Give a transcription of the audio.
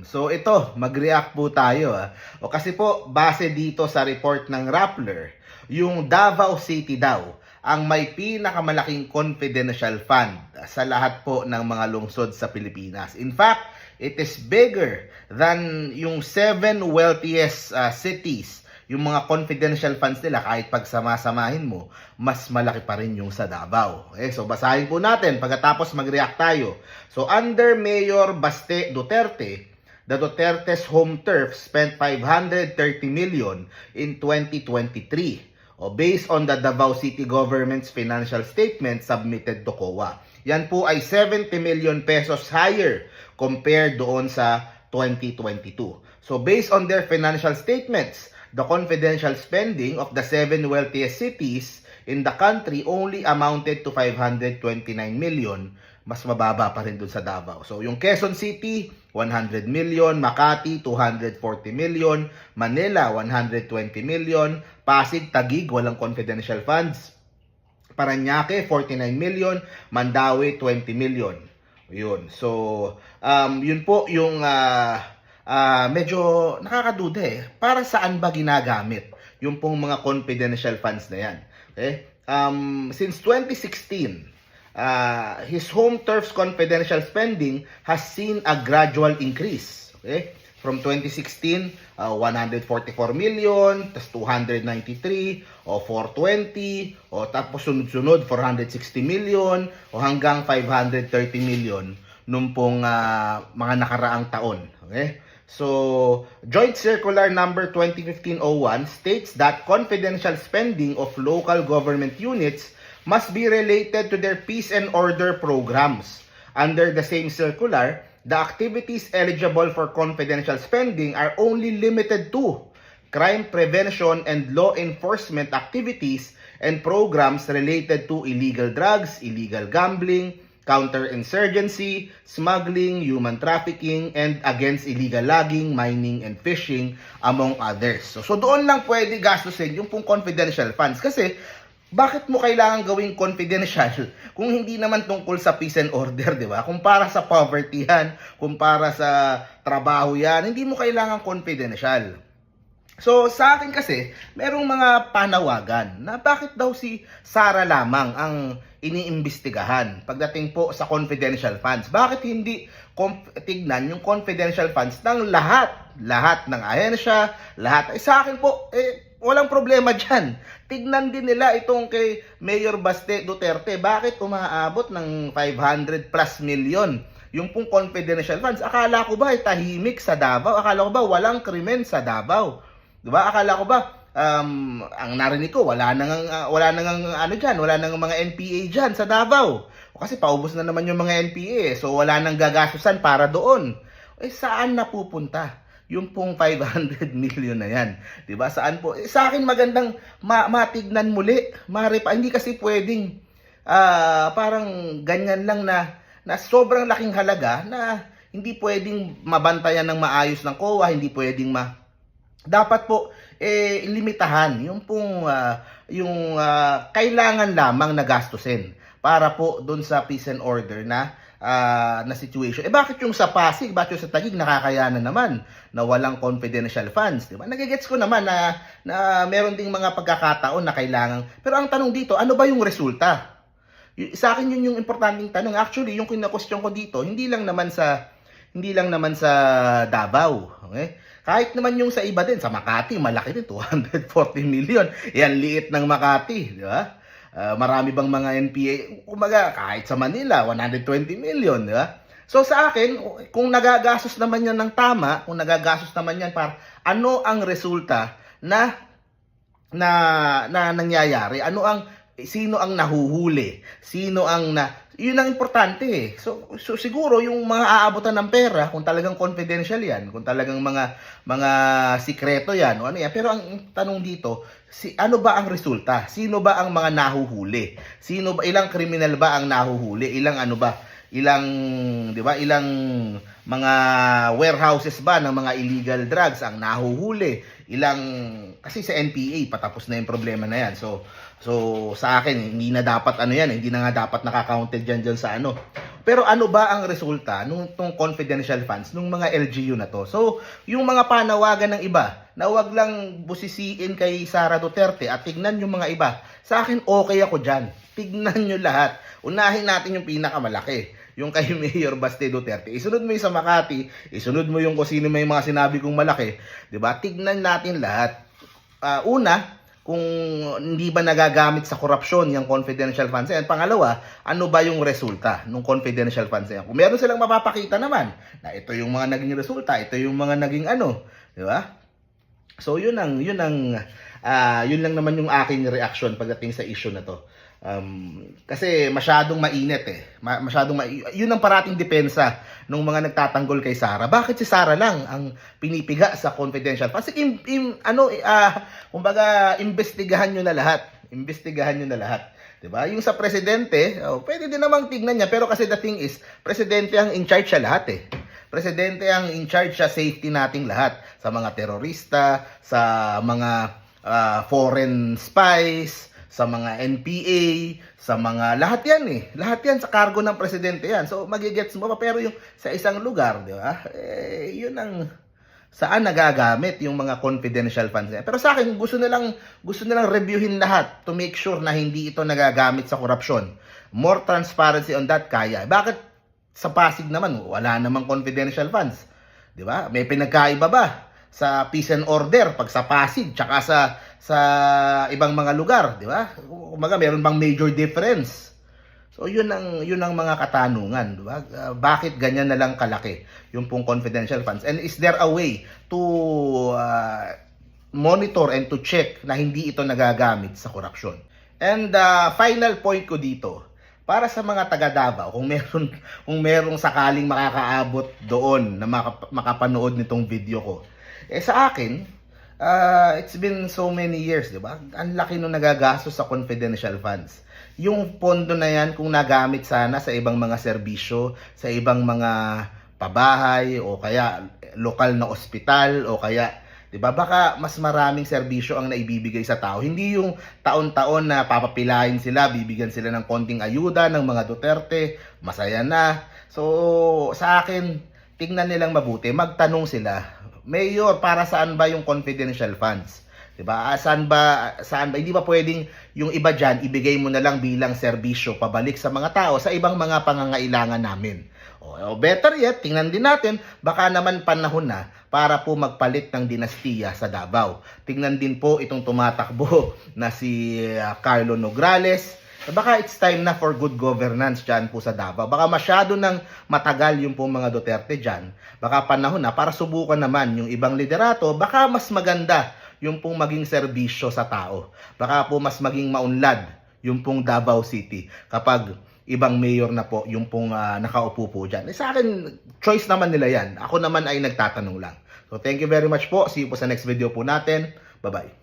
So ito, mag-react po tayo. Ah. O kasi po, base dito sa report ng Rappler, yung Davao City daw ang may pinakamalaking confidential fund sa lahat po ng mga lungsod sa Pilipinas. In fact, it is bigger than yung seven wealthiest ah, cities. Yung mga confidential funds nila, kahit pagsama-samahin mo, mas malaki pa rin yung sa Davao. Okay, so basahin po natin pagkatapos mag-react tayo. So under Mayor Baste Duterte, the Duterte's home turf spent 530 million in 2023 o based on the Davao City government's financial statement submitted to COA. Yan po ay 70 million pesos higher compared doon sa 2022. So based on their financial statements, the confidential spending of the seven wealthiest cities in the country only amounted to 529 million mas mababa pa rin dun sa Davao. So, yung Quezon City, 100 million, Makati, 240 million, Manila, 120 million, Pasig, Tagig, walang confidential funds, Paranaque, 49 million, Mandawi, 20 million. Yun. So, um, yun po yung ah, ah, medyo nakakaduda eh. Para saan ba ginagamit yung pong mga confidential funds na yan? Okay? Um, since 2016, uh, his home turf's confidential spending has seen a gradual increase. Okay? From 2016, uh, 144 million, tas 293, o 420, o tapos sunod-sunod 460 million, o hanggang 530 million nung pong ah, mga nakaraang taon. Okay? So, Joint Circular number 2015-01 states that confidential spending of local government units must be related to their peace and order programs. Under the same circular, the activities eligible for confidential spending are only limited to crime prevention and law enforcement activities and programs related to illegal drugs, illegal gambling, counterinsurgency, smuggling, human trafficking, and against illegal logging, mining, and fishing, among others. So, so doon lang pwede gastusin yung pong confidential funds. Kasi, bakit mo kailangan gawing confidential kung hindi naman tungkol sa peace and order, di ba? Kung para sa poverty yan, kung para sa trabaho yan, hindi mo kailangan confidential. So, sa akin kasi, merong mga panawagan na bakit daw si Sara lamang ang iniimbestigahan pagdating po sa confidential funds. Bakit hindi tignan yung confidential funds ng lahat? Lahat ng ahensya, lahat. Eh, sa akin po, eh, walang problema dyan. Tignan din nila itong kay Mayor Baste Duterte. Bakit umaabot ng 500 plus million? Yung pong confidential funds. Akala ko ba ay tahimik sa Davao? Akala ko ba walang krimen sa Davao? 'Di ba? Akala ko ba um, ang narinig ko wala nang uh, wala nang ano diyan, wala nang mga NPA diyan sa Davao. O kasi paubos na naman yung mga NPA, eh. so wala nang gagastusan para doon. Eh saan napupunta? Yung pong 500 million na yan. 'Di ba? Saan po? Eh, sa akin magandang ma- matignan muli. Maripa, hindi kasi pwedeng ah, parang ganyan lang na na sobrang laking halaga na hindi pwedeng mabantayan ng maayos ng COA, hindi pwedeng ma dapat po eh limitahan yung pong ah, yung ah, kailangan lamang na gastusin para po doon sa peace and order na ah, na situation. Eh bakit yung sa Pasig, bakit yung sa Taguig nakakayanan naman na walang confidential funds, di ba? Nagigets ko naman na na meron ding mga pagkakataon na kailangan. Pero ang tanong dito, ano ba yung resulta? Sa akin yun yung importanteng tanong. Actually, yung kina-question ko dito, hindi lang naman sa hindi lang naman sa Davao, okay? Kahit naman yung sa iba din, sa Makati, malaki din, 240 million. Yan, liit ng Makati, di ba? Ah, marami bang mga NPA? Kumaga, kahit sa Manila, 120 million, di ba? So sa akin, kung nagagastos naman yan ng tama, kung nagagastos naman yan para ano ang resulta na na na nangyayari? Ano ang sino ang nahuhuli? Sino ang na yun ang importante eh. So, so siguro yung mga aabutan ng pera, kung talagang confidential yan, kung talagang mga mga sikreto yan, o ano yan. Pero ang tanong dito, si ano ba ang resulta? Sino ba ang mga nahuhuli? Sino ba ilang kriminal ba ang nahuhuli? Ilang ano ba? Ilang 'di ba? Ilang mga warehouses ba ng mga illegal drugs ang nahuhuli? Ilang kasi sa NPA patapos na yung problema na yan. So So, sa akin, hindi na dapat ano yan, hindi na nga dapat naka-counted dyan, dyan sa ano. Pero ano ba ang resulta nung tong confidential funds nung mga LGU na to? So, yung mga panawagan ng iba na wag lang busisiin kay Sara Duterte at tignan yung mga iba. Sa akin, okay ako dyan. Tignan nyo lahat. Unahin natin yung pinakamalaki. Yung kay Mayor Baste Duterte. Isunod mo yung sa Makati. Isunod mo yung kung sino may mga sinabi kong malaki. ba? Tignan natin lahat. Ah, una, kung hindi ba nagagamit sa korupsyon yung confidential funds yan. Pangalawa, ano ba yung resulta ng confidential funds yan? Kung meron silang mapapakita naman na ito yung mga naging resulta, ito yung mga naging ano, di ba? So yun ang yun ang ah, yun lang naman yung aking reaction pagdating sa issue na to. Um, kasi masyadong mainit eh. Ma- masyadong ma- yun ang parating depensa ng mga nagtatanggol kay Sara. Bakit si Sara lang ang pinipiga sa confidential? Kasi im, im, ano ah kumbaga imbestigahan niyo na lahat. Imbestigahan niyo na lahat. 'Di ba? Yung sa presidente, oh, pwede din namang tignan niya pero kasi the thing is, presidente ang in charge siya lahat eh. Presidente ang in charge sa safety nating lahat sa mga terorista, sa mga ah, foreign spies, sa mga NPA, sa mga lahat 'yan eh. Lahat 'yan sa cargo ng presidente 'yan. So magigets mo pa pero yung sa isang lugar, 'di ba? Eh 'yun ang saan nagagamit yung mga confidential funds. Pero sa akin, gusto nilang gusto nilang reviewin lahat to make sure na hindi ito nagagamit sa korupsyon. More transparency on that kaya. Bakit sa Pasig naman wala namang confidential funds? 'Di ba? May pinagkaiba ba sa peace and order pag sa Pasig tsaka sa sa ibang mga lugar, 'di ba? Kumaga meron bang major difference? So yun ang yun ang mga katanungan, 'di ba? Ah, bakit ganyan na lang kalaki yung pong confidential funds? And is there a way to ah, monitor and to check na hindi ito nagagamit sa korupsyon? And uh, final point ko dito, para sa mga taga Davao, kung meron kung merong sakaling makakaabot doon na makap- makapanood nitong video ko. Eh sa akin, ah, it's been so many years, 'di ba? Ang laki nung nagagastos sa confidential funds. Yung pondo na yan kung nagamit sana sa ibang mga serbisyo, sa ibang mga pabahay o kaya lokal na ospital o kaya 'di ba? Baka mas maraming serbisyo ang naibibigay sa tao. Hindi yung taon-taon na papapilahin sila, bibigyan sila ng konting ayuda ng mga Duterte, masaya na. So, sa akin, tingnan nilang mabuti, magtanong sila, Mayor, para saan ba yung confidential funds? 'Di ba? Ah, Saan ba saan ba hindi ba pwedeng yung iba diyan ibigay mo na lang bilang serbisyo pabalik sa mga tao sa ibang mga pangangailangan namin? O, o better yet, tingnan din natin, baka naman panahon na para po magpalit ng dinastiya sa Davao. Tingnan din po itong tumatakbo na si ah, Carlo Nograles. Baka it's time na for good governance dyan po sa Davao. Baka masyado nang matagal yung po mga Duterte dyan. Baka panahon na para subukan naman yung ibang liderato. Baka mas maganda yung pong maging serbisyo sa tao. Baka po mas maging maunlad yung pong Davao City kapag ibang mayor na po yung pong ah, nakaupo po dyan. Eh, sa akin, choice naman nila yan. Ako naman ay nagtatanong lang. So thank you very much po. See you po sa next video po natin. Bye-bye.